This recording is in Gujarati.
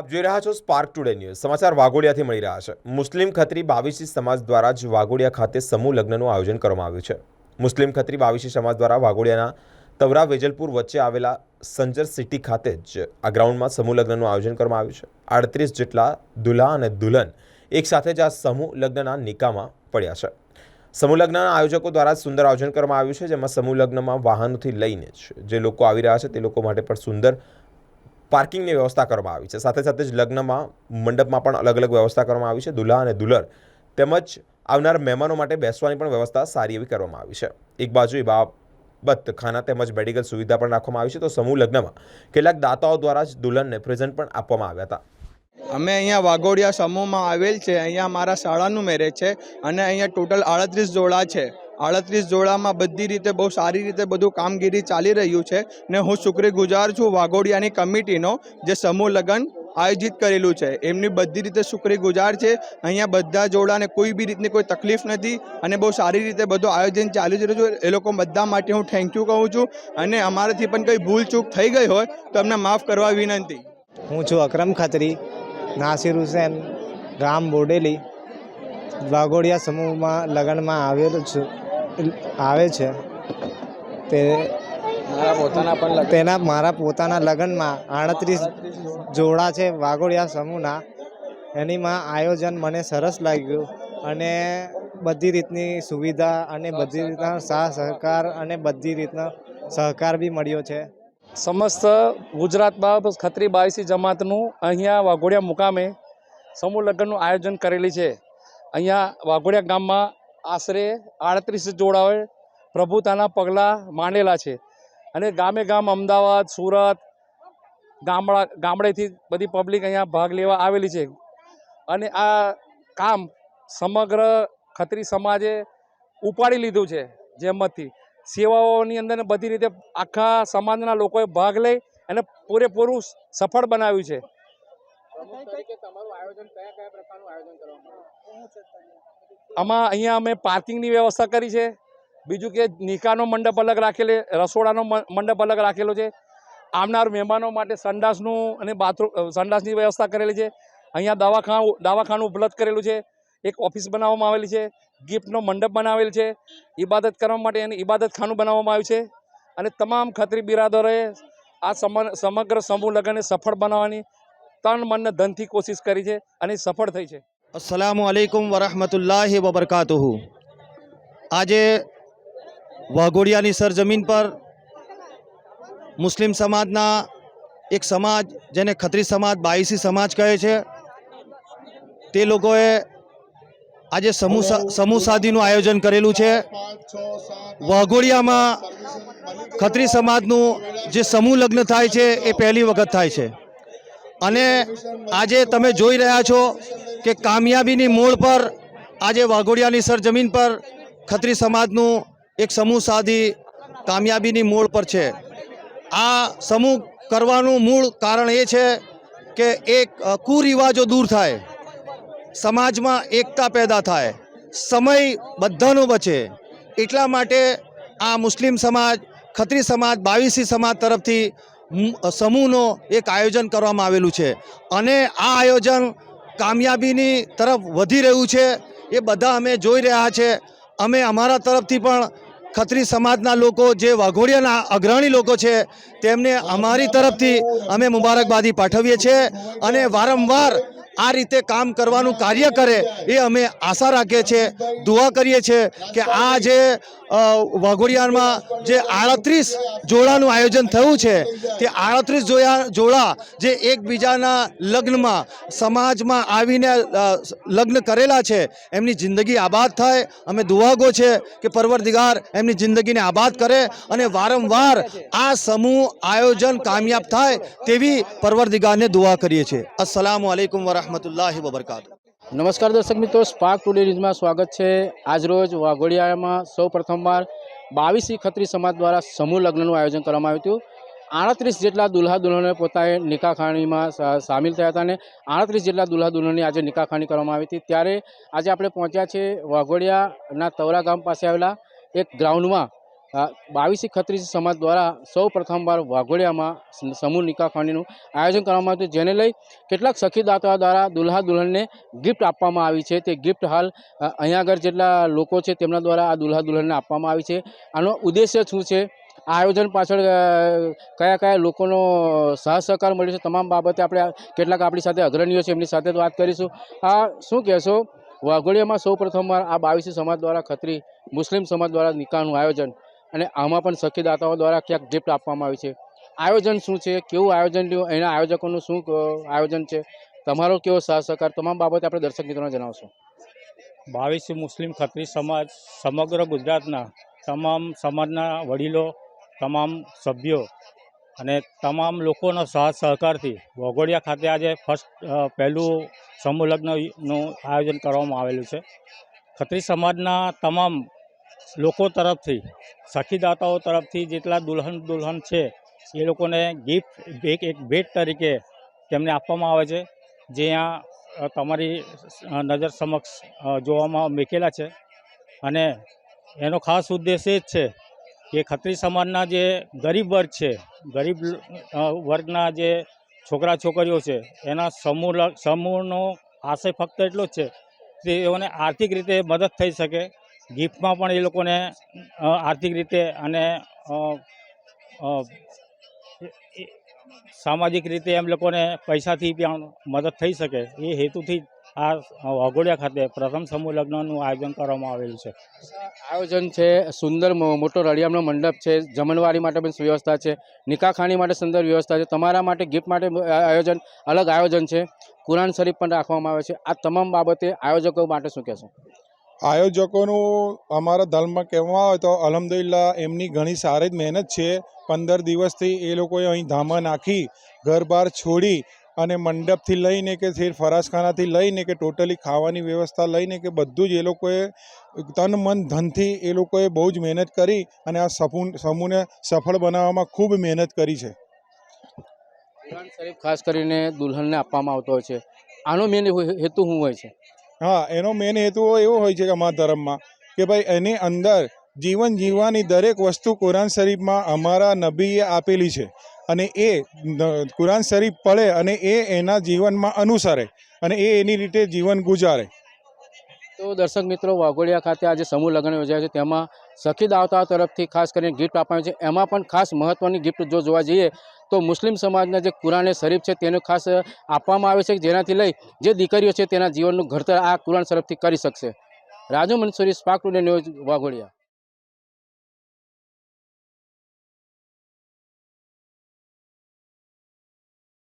આપ જોઈ રહ્યા છો સ્પાર્ક ટુડે ન્યૂઝ સમાચાર વાઘોડિયાથી મળી રહ્યા છે. મુસ્લિમ ખત્રી બાવીસી સમાજ દ્વારા જ વાઘોડિયા ખાતે સમૂહ લગ્નનું આયોજન કરવામાં આવ્યું છે. મુસ્લિમ ખત્રી બાવીસી સમાજ દ્વારા વાઘોડિયાના તવરા વેજલપુર વચ્ચે આવેલા સંજર સિટી ખાતે જ આ ગ્રાઉન્ડમાં સમૂહ લગ્નનું આયોજન કરવામાં આવ્યું છે. આડત્રીસ જેટલા દુલ્હા અને દુલ્હન એકસાથે જ આ સમૂહ લગ્નના નિકામાં પડ્યા છે. સમૂહ લગ્નના આયોજકો દ્વારા સુંદર આયોજન કરવામાં આવ્યું છે, જેમાં સમૂહ લગ્નમાં વાહનોથી લઈને જ જે લોકો આવી રહ્યા છે તે લોકો માટે પણ સુંદર પાર્કિંગની વ્યવસ્થા કરવામાં આવી છે. સાથે સાથે જ લગ્નમાં, મંડપમાં પણ અલગ અલગ વ્યવસ્થા કરવામાં આવી છે. દુલ્હા અને દુલ્હર તેમજ આવનાર મહેમાનો માટે બેસવાની પણ વ્યવસ્થા સારી એવી કરવામાં આવી છે. એક બાજુ એ બાબત ખાના તેમજ મેડિકલ સુવિધા પણ રાખવામાં આવી છે. તો સમૂહ લગ્નમાં કેટલાક દાતાઓ દ્વારા જ દુલ્હનને પ્રેઝન્ટ પણ આપવામાં આવ્યા હતા. અમે અહીંયા વાઘોડિયા સમૂહમાં આવેલ છે. અહીંયા મારા શાળાનું મેરેજ છે અને અહીંયા ટોટલ આડત્રીસ જોડા છે. આડત્રીસ જોડામાં બધી રીતે બહુ સારી રીતે બધું કામગીરી ચાલી રહ્યું છે ને હું શુક્રગુજાર છું વાઘોડિયાની કમિટીનો જે સમૂહ લગ્ન આયોજિત કરેલું છે. એમની બધી રીતે શુક્રગુજાર છે. અહીંયા બધા જોડાને કોઈ બી રીતની કોઈ તકલીફ નથી અને બહુ સારી રીતે બધું આયોજન ચાલી રહ્યું છે. એ લોકો બધા માટે હું થેન્ક યુ કહું છું અને અમારાથી પણ કંઈ ભૂલ ચૂક થઈ ગઈ હોય તો અમને માફ કરવા વિનંતી. હું છું અકરમ ખત્રી, નાસિર હુસેન, રામ બોડેલી, વાઘોડિયા સમૂહમાં લગ્નમાં આવેલો છું. આવે છે. તે મારા પોતાના પણ તેના મારા પોતાના લગ્નમાં આડત્રીસ જોડા છે વાઘોડિયા સમૂહના. એનીમાં આયોજન મને સરસ લાગ્યું અને બધી રીતની સુવિધા અને બધી રીતના સાહ સહકાર અને બધી રીતના સહકાર બી મળ્યો છે. સમસ્ત ગુજરાતમાં ખત્રી બાવીસી જમાતનું અહીંયા વાઘોડિયા મુકામે સમૂહ લગ્નનું આયોજન કરેલી છે. અહીંયા વાઘોડિયા ગામમાં આશરે આડત્રીસ જોડાઓએ પ્રભુતાના પગલાં માંડેલા છે. અને ગામે ગામ અમદાવાદ સુરત ગામડા ગામડેથી બધી પબ્લિક અહીંયા ભાગ લેવા આવેલી છે. અને આ કામ સમગ્ર ખત્રી સમાજે ઉપાડી લીધું છે જેમથી સેવાઓની અંદર ને બધી રીતે આખા સમાજના લોકોએ ભાગ લઈ અને પૂરેપૂરું સફળ બનાવ્યું છે. આમાં અહીંયા અમે પાર્કિંગની વ્યવસ્થા કરી છે. બીજું કે નિકાહનો મંડપ અલગ રાખેલો, રસોડાનો મંડપ અલગ રાખેલો છે. આવનાર મહેમાનો માટે સંડાસનું અને બાથરૂમ સંડાસની વ્યવસ્થા કરેલી છે. અહીંયા દવાખાનું દવાખાનું ઉપલબ્ધ કરેલું છે. એક ઓફિસ બનાવવામાં આવેલી છે. ગિફ્ટનો મંડપ બનાવેલ છે. ઇબાદત કરવા માટે એને ઇબાદતખાનું બનાવવામાં આવ્યું છે. અને તમામ ખત્રી બિરાદરોએ આ સમ- સમગ્ર સમૂહ લગ્નને સફળ બનાવવાની તન મનને ધનથી કોશિશ કરી છે અને સફળ થઈ છે. અસલામુ અલૈકુમ વરહમતુલ્લાહિ વબરકાતુહુ આજે વાઘોડિયાની સરજમીન પર મુસ્લિમ સમાજના એક સમાજ જેને ખત્રી સમાજ બાઈસી સમાજ કહે છે, તે લોકોએ આજે સમૂહ સમૂહ સાદીનું આયોજન કરેલું છે. વાઘોડિયામાં ખત્રી સમાજનું જે સમૂહ લગ્ન થાય છે, એ પહેલી વખત થાય છે. અને આજે તમે જોઈ રહ્યા છો કે કામયાબીની મૂળ પર આજે વાઘોડિયાની સરજમીન પર ખત્રી સમાજનું એક સમૂહ સાધી કામયાબીની મૂળ પર છે. આ સમૂહ કરવાનું મૂળ કારણ એ છે કે એક કુરિવાજો દૂર થાય, સમાજમાં એકતા પેદા થાય, સમય બધાનો બચે. એટલા માટે આ મુસ્લિમ સમાજ, ખત્રી સમાજ, બાવીસી સમાજ તરફથી સમૂહનો એક આયોજન કરવામાં આવેલું છે. અને આ આયોજન કામયાબીની તરફ વધી રહ્યું છે. એ બધા અમે જોઈ રહ્યા છે. અમે અમારા તરફથી પણ ખત્રી સમાજના લોકો, જે વાઘોડિયાના અગ્રણી લોકો છે, તેમને અમારી તરફથી અમે મુબારકબાદી પાઠવીએ છીએ. અને વારંવાર આ રીતે કામ કરવાનું કાર્ય કરે એ અમે આશા રાખીએ છીએ, દુઆ કરીએ છીએ કે આ જે વાઘોડિયામાં જે આડત્રીસ જોડાનું આયોજન થયું છે, તે આડત્રીસ જોયા, જોડા જે એકબીજાના લગ્નમાં, સમાજમાં આવીને લગ્ન કરેલા છે, એમની જિંદગી આબાદ થાય. અમે દુઆગો છે કે પરવરદિગાર એમની જિંદગીને આબાદ કરે અને વારંવાર આ સમૂહ આયોજન કામયાબ થાય તેવી પરવરદિગારને દુઆ કરીએ છીએ. અસલામુ અલૈકુમ વરહમતુલ્લાહિ વબરકાત નમસ્કાર દર્શક મિત્રો સ્પાર્ક ટુડે ન્યૂઝમાં સ્વાગત છે. આજરોજ વાઘોડિયામાં સૌ પ્રથમવાર બાવીસી ખત્રી સમાજ દ્વારા સમૂહ લગ્નનું આયોજન કરવામાં આવ્યું હતું. આડત્રીસ જેટલા દુલ્હા દુલ્હનોએ પોતાએ નિકાખાણીમાં સામેલ થયા હતા અને આડત્રીસ જેટલા દુલ્હા દુલ્હનની આજે નિકાખાણી કરવામાં આવી હતી. ત્યારે આજે આપણે પહોંચ્યા છે વાઘોડિયાના તવરા ગામ પાસે આવેલા એક ગ્રાઉન્ડમાં બાવીસી ખત્રી સમાજ દ્વારા સૌ પ્રથમવાર વાઘોડિયામાં સમૂહ નિકાહ ખાણીનું આયોજન કરવામાં આવ્યું જેને લઈ કેટલાક સખીદાતાઓ દ્વારા દુલ્હા દુલ્હનને ગિફ્ટ આપવામાં આવી છે. તે ગિફ્ટ હાલ અહીંયા આગળ જેટલા લોકો છે તેમના દ્વારા આ દુલ્હા દુલ્હનને આપવામાં આવી છે. આનો ઉદ્દેશ્ય શું છે? આયોજન પાછળ કયા કયા લોકોનો સહ સહકાર મળ્યો છે? તમામ બાબતે આપણે કેટલાક આપણી સાથે અગ્રણીઓ છે, એમની સાથે વાત કરીશું. આ શું કહેશો? વાઘોડિયામાં સૌ પ્રથમવાર આ બાવીસી સમાજ દ્વારા ખત્રી મુસ્લિમ સમાજ દ્વારા નિકાહનું આયોજન અને આમાં પણ સખીદાતાઓ દ્વારા ક્યાંક ગિફ્ટ આપવામાં આવી છે. આયોજન શું છે? કેવું આયોજન રહ્યું? એના આયોજકોનું શું આયોજન છે? તમારો કેવો સહ સહકાર? તમામ બાબતે આપણે દર્શક મિત્રોને જણાવશું. બાવીસી મુસ્લિમ ખત્રી સમાજ સમગ્ર ગુજરાતના તમામ સમાજના વડીલો, તમામ સભ્યો અને તમામ લોકોના સાથ સહકારથી વઘોડિયા ખાતે આજે ફર્સ્ટ પહેલું સમૂહ લગ્નનું આયોજન કરવામાં આવેલું છે. ખત્રી સમાજના તમામ લોકો તરફથી, સખીદાતાઓ તરફથી જેટલા દુલ્હન દુલ્હન છે, એ લોકોને ગિફ્ટ એક એક ભેટ તરીકે તેમને આપવામાં આવે છે. જે અહીંયા તમારી નજર સમક્ષ જોવામાં મૂકેલા છે. અને એનો ખાસ ઉદ્દેશ એ જ છે કે ખત્રી સમાજના જે ગરીબ વર્ગ છે, ગરીબ વર્ગના જે છોકરા છોકરીઓ છે, એના સમૂહ સમૂહનો આશય ફક્ત એટલો જ છે કે એઓને આર્થિક રીતે મદદ થઈ શકે. ગિફ્ટમાં પણ એ લોકોને આર્થિક રીતે અને સામાજિક રીતે એમ લોકોને પૈસાથી પણ મદદ થઈ શકે. એ હેતુથી આ વાઘોડિયા ખાતે પ્રથમ સમૂહ લગ્નનું આયોજન કરવામાં આવેલું છે. આયોજન છે સુંદર મોટો રળિયામનો મંડપ છે, જમણવારી માટે પણ વ્યવસ્થા છે નિકાહખાની માટે સુંદર વ્યવસ્થા છે, તમારા માટે ગિફ્ટ માટે આયોજન, અલગ આયોજન છે. કુરાન શરીફ પણ રાખવામાં આવે છે. આ તમામ બાબતે આયોજકો માટે શું કહેશો? આયોજકોનું અમારા ધર્મમાં કહેવામાં આવે તો અલહમદુલિલ્લા એમની ઘણી સારી જ મહેનત છે. પંદર દિવસથી એ લોકોએ અહીં ધામા નાખી, ઘર બહાર છોડી અને મંડપથી લઈને કે છે ફરાસખાનાથી લઈને કે ટોટલી ખાવાની વ્યવસ્થા લઈને કે બધું જ એ લોકોએ તન મન ધનથી એ લોકોએ બહુ જ મહેનત કરી અને આ સપૂન સમૂહને સફળ બનાવવામાં ખૂબ મહેનત કરી છે. શરીફ ખાસ કરીને દુલ્હનને આપવામાં આવતો હોય છે. આનો મેન હેતુ શું હોય છે? હા, એનો મેન હેતુ એવો હોય છે કે અમારા ધર્મમાં કે ભાઈ એની અંદર જીવન જીવવાની દરેક વસ્તુ કુરાન શરીફમાં અમારા નબીએ આપેલી છે. અને એ કુરાન શરીફ પડે અને એ એના જીવનમાં અનુસરે અને એ એની રીતે જીવન ગુજારે. તો દર્શક મિત્રો, વાઘોડિયા ખાતે આજે સમૂહ લગ્ન યોજાય છે. તેમાં સખી દાવતા તરફથી ખાસ કરીને ગિફ્ટ આપવામાં આવે છે. એમાં પણ ખાસ મહત્ત્વની ગિફ્ટ જો જોવા જઈએ તો મુસ્લિમ સમાજના જે કુરાને શરીફ છે તેને ખાસ આપવામાં આવે છે જેનાથી લઈ જે દીકરીઓ છે તેના જીવનનું ઘડતર આ કુરાન શરીફથી કરી શકશે. Raju Mansuri Spark Today News Waghodia.